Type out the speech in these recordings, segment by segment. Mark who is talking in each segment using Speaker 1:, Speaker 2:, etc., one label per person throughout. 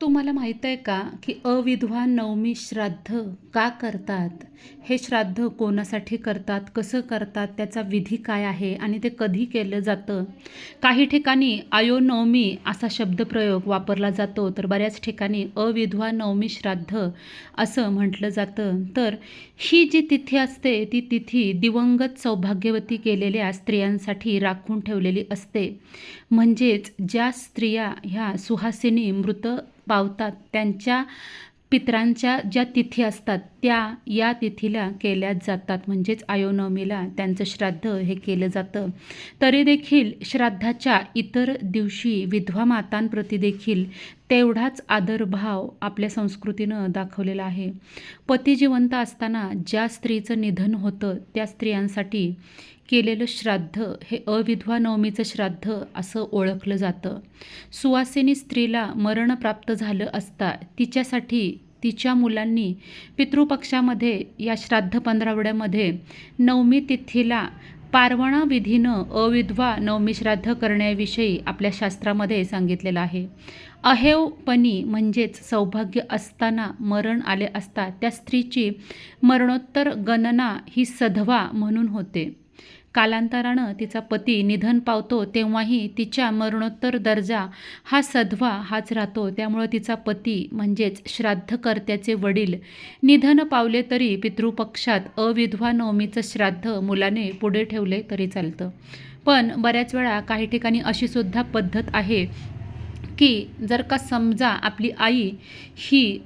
Speaker 1: तुम्हाला माहीत आहे का की अविधवा नवमी श्राद्ध का करतात? हे श्राद्ध कोणासाठी करतात? कसं करतात? त्याचा विधी काय आहे? आणि ते कधी केलं जातं? काही ठिकाणी आयोनवमी असा शब्दप्रयोग वापरला जातो. तर बऱ्याच ठिकाणी अविधवा नवमी श्राद्ध असं म्हटलं जातं. तर ही जी तिथी असते ती तिथी दिवंगत सौभाग्यवती केलेल्या स्त्रियांसाठी राखून ठेवलेली असते. म्हणजेच ज्या स्त्रिया ह्या सुहासिनी मृत पावतात. त्यांच्या पितरांच्या ज्या तिथी असतात त्या या तिथीला केल्या जातात. म्हणजेच आयोनवमीला त्यांचं श्राद्ध हे केलं जातं. तरी देखील श्राद्धाच्या इतर दिवशी विधवा मातांप्रती देखील तेवढाच आदरभाव आपल्या संस्कृतीनं दाखवलेला आहे. पती जिवंत असताना ज्या स्त्रीचं निधन होतं त्या स्त्रियांसाठी केलेलं श्राद्ध हे अविधवा नवमीचं श्राद्ध असं ओळखलं जातं. सुवासिनी स्त्रीला मरण प्राप्त झालं असता तिच्यासाठी तिच्या मुलांनी पितृपक्षामध्ये या श्राद्ध पंधरावड्यामध्ये नवमी तिथीला पारवणा विधीनं अविधवा नवमी श्राद्ध करण्याविषयी आपल्या शास्त्रामध्ये सांगितलेलं आहे. अहेवपणी म्हणजेच सौभाग्य असताना मरण आले असता त्या स्त्रीची मरणोत्तर गणना ही सधवा म्हणून होते. कालांतरानं तिचा पती निधन पावतो तेव्हाही तिच्या मरणोत्तर दर्जा हा सधवा हाच राहतो. त्यामुळं तिचा पती म्हणजेच श्राद्धकर्त्याचे वडील. निधन पावले तरी पितृपक्षात अविधवा नवमीचं श्राद्ध मुलाने पुढे ठेवले तरी चालतं. पण बऱ्याच वेळा काही ठिकाणी अशीसुद्धा पद्धत आहे की जर का समजा आपली आई ही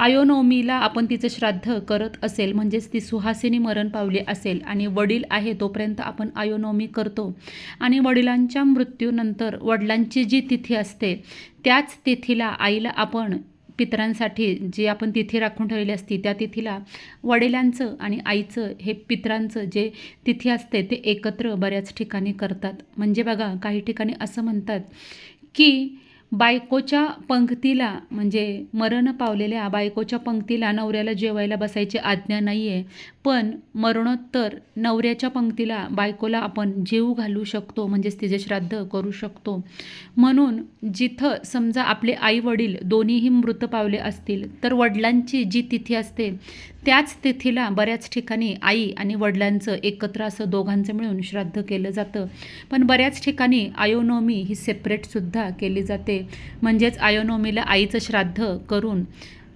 Speaker 1: आयोनवमीला आपण तिचं श्राद्ध करत असेल म्हणजेच ती सुहासिनी मरण पावली असेल आणि वडील आहे तोपर्यंत आपण आयोनवमी करतो. आणि वडिलांच्या मृत्यूनंतर वडिलांची जी तिथी असते त्याच तिथीला आईला आपण पितरांसाठी जी आपण तिथी राखून ठेवलेली असती त्या तिथीला वडिलांचं आणि आईचं हे पितरांचं जे तिथी असते ते एकत्र बऱ्याच ठिकाणी करतात. म्हणजे बघा काही ठिकाणी असं म्हणतात की बायकोच्या पंक्तीला म्हणजे मरण पावलेल्या बायकोच्या पंक्तीला नवऱ्याला जेवायला बसायची आज्ञा नाही आहे पण मरणोत्तर नवऱ्याच्या पंक्तीला बायकोला आपण जेव घालू शकतो म्हणजेच तिचे श्राद्ध करू शकतो. म्हणून जिथं समजा आपले आई वडील दोन्हीही मृत पावले असतील तर वडिलांची जी तिथी असते त्याच तिथीला बऱ्याच ठिकाणी आई आणि वडिलांचं एकत्र असं दोघांचं मिळून श्राद्ध केलं जातं. पण बऱ्याच ठिकाणी आयोनोमी ही सेपरेटसुद्धा केली जाते. म्हणजेच आयोनोमीला आईचं श्राद्ध करून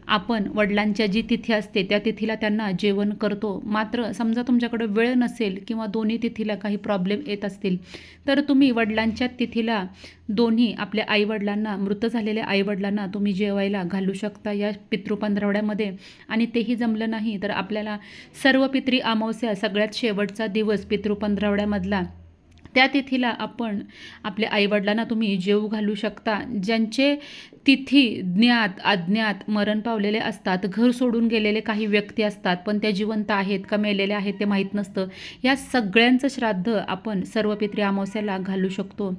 Speaker 1: आपण वडिलांच्या जी तिथी असते त्या तिथीला त्यांना जेवण करतो. मात्र समजा तुमच्याकडे वेळ नसेल किंवा दोन्ही तिथीला काही प्रॉब्लेम येत असतील तर तुम्ही वडिलांच्या तिथीला दोन्ही आपल्या आईवडिलांना मृत झालेल्या आईवडिलांना तुम्ही जेवायला घालू शकता या पितृपंधरवड्यामध्ये. आणि तेही जमलं नाही तर आपल्याला सर्व पित्री अमावस्या सगळ्यात शेवटचा दिवस पितृपंधरवड्यामधला. त्या तिथीला आपण आपल्या आईवडिलांना तुम्ही जेवू घालू शकता ज्यांचे तिथी ज्ञात अज्ञात मरण पावलेले असतात. घर सोडून गेलेले काही व्यक्ती असतात पण त्या जिवंत आहेत का मेलेले आहेत ते माहीत नसतं. या सगळ्यांचं श्राद्ध आपण सर्व पित्री अमावस्याला घालू शकतो.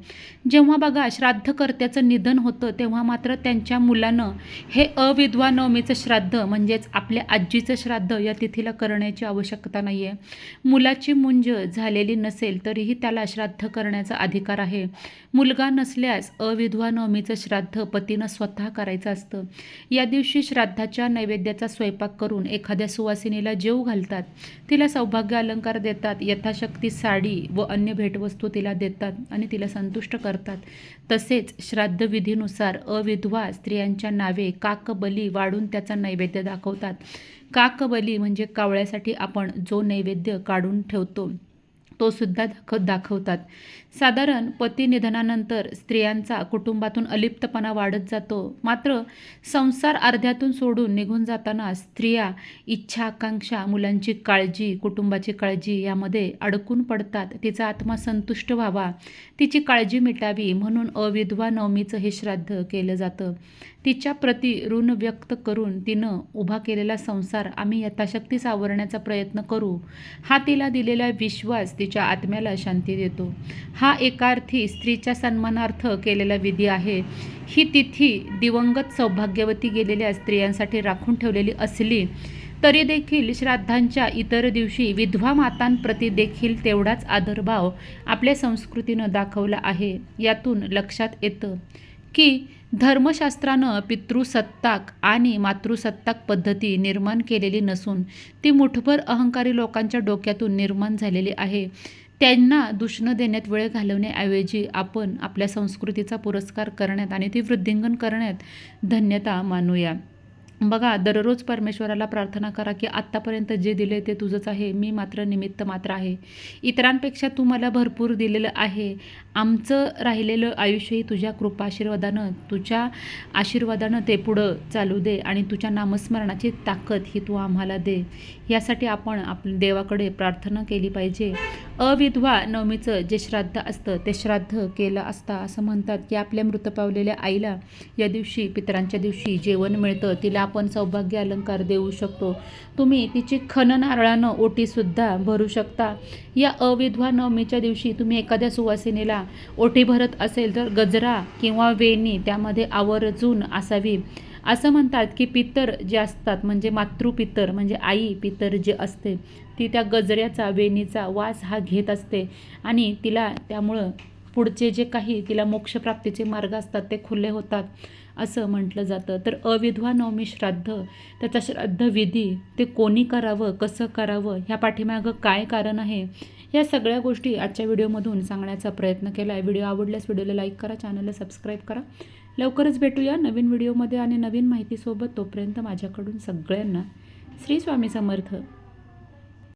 Speaker 1: जेव्हा बघा श्राद्धकर्त्याचं निधन होतं तेव्हा मात्र त्यांच्या मुलानं हे अविधवा नवमीचं श्राद्ध म्हणजेच आपल्या आजीचं श्राद्ध या तिथीला करण्याची आवश्यकता नाही आहे मुलाची मुंज झालेली नसेल तरीही त्याला श्राद्ध करण्याचा अधिकार आहे. मुलगा नसल्यास अविधवा नवमीचं श्राद्ध पतीनं स्वतः करायचं असतं. या दिवशी श्राद्धाच्या नैवेद्याचा स्वयंपाक करून एखाद्या सुवासिनीला जेव घालतात. तिला सौभाग्य अलंकार देतात यथाशक्ती साडी व अन्य भेटवस्तू तिला देतात आणि तिला संतुष्ट करतात. तसेच श्राद्धविधीनुसार अविधवा स्त्रियांच्या नावे काकबली वाढून त्याचा नैवेद्य दाखवतात. काकबली म्हणजे कावळ्यासाठी आपण जो नैवेद्य काढून ठेवतो. तो सुद्धा दाखव दाखवतात. साधारण पती निधनानंतर स्त्रियांचा कुटुंबातून अलिप्तपणा वाढत जातो. मात्र संसार अर्ध्यातून सोडून निघून जाताना स्त्रिया इच्छा आकांक्षा मुलांची काळजी कुटुंबाची काळजी यामध्ये अडकून पडतात. तिचा आत्मा संतुष्ट व्हावा तिची काळजी मिटावी म्हणून अविधवा नवमीचं हे श्राद्ध केलं जातं. तिच्या प्रति ऋण व्यक्त करून तिनं उभा केलेला संसार आम्ही यथाशक्ती सावरण्याचा प्रयत्न करू. हा तिला दिलेला विश्वास तिच्या आत्म्याला शांती देतो. हा एकार्थी स्त्रीच्या सन्मानार्थ केलेला विधी आहे. ही तिथी दिवंगत सौभाग्यवती गेलेल्या स्त्रियांसाठी राखून ठेवलेली असली तरी देखील श्राद्धांच्या इतर दिवशी विधवा मातांप्रती देखील तेवढाच आदरभाव आपल्या संस्कृतीनं दाखवला आहे. यातून लक्षात येतं की धर्मशास्त्रानं पितृसत्ताक आणि मातृसत्ताक पद्धती निर्माण केलेली नसून ती मुठभर अहंकारी लोकांच्या डोक्यातून निर्माण झालेली आहे. त्यांना दूषणं देण्यात वेळ घालवण्याऐवजी आपण आपल्या संस्कृतीचा पुरस्कार करण्यात आणि ती वृद्धिंगन करण्यात धन्यता मानूया. बघा दररोज परमेश्वराला प्रार्थना करा की आत्तापर्यंत जे दिले ते तुझंच आहे मी मात्र निमित्त मात्र आहे. इतरांपेक्षा तू मला भरपूर दिलेलं आहे. आमचं राहिलेलं आयुष्यही तुझ्या कृपा आशीर्वादानं तुझ्या आशीर्वादानं ते पुढं चालू दे आणि तुझ्या नामस्मरणाची ताकद ही तू आम्हाला दे. यासाठी आपण आप देवाकडे प्रार्थना केली पाहिजे. अविधवा नवमीचं जे श्राद्ध असतं ते श्राद्ध केलं असता असं म्हणतात की आपल्या मृत पावलेल्या आईला या दिवशी पितरांच्या दिवशी जेवण मिळतं. तिला आपण सौभाग्य अलंकार देऊ शकतो. तुम्ही तिची खन नारळानं ओटीसुद्धा भरू शकता. या अविधवा नवमीच्या दिवशी तुम्ही एखाद्या सुवासिनीला ओटी भरत असेल तर गजरा किंवा वेणी त्यामध्ये आवर्जून असावी. असं म्हणतात की पितर जे असतात म्हणजे मातृपितर म्हणजे आई पितर जे असते ती त्या गजऱ्याचा वेणीचा वास हा घेत असते. आणि तिला त्यामुळं पुढचे जे काही तिला मोक्षप्राप्तीचे मार्ग असतात ते खुले होतात असं म्हटलं जातं. तर अविधवा नवमी श्राद्ध त्याचा श्राद्ध विधी ते कोणी करावं कसं करावं ह्या पाठीमागं काय कारण आहे? या सगळ्या गोष्टी आजच्या व्हिडिओमधून सांगण्याचा प्रयत्न केला आहे व्हिडिओ आवडल्यास व्हिडिओला लाईक करा चॅनलला सबस्क्राईब करा. लवकरच भेटूया नवीन व्हिडिओमध्ये आणि नवीन माहितीसोबत. तोपर्यंत माझ्याकडून सगळ्यांना श्री स्वामी समर्थ.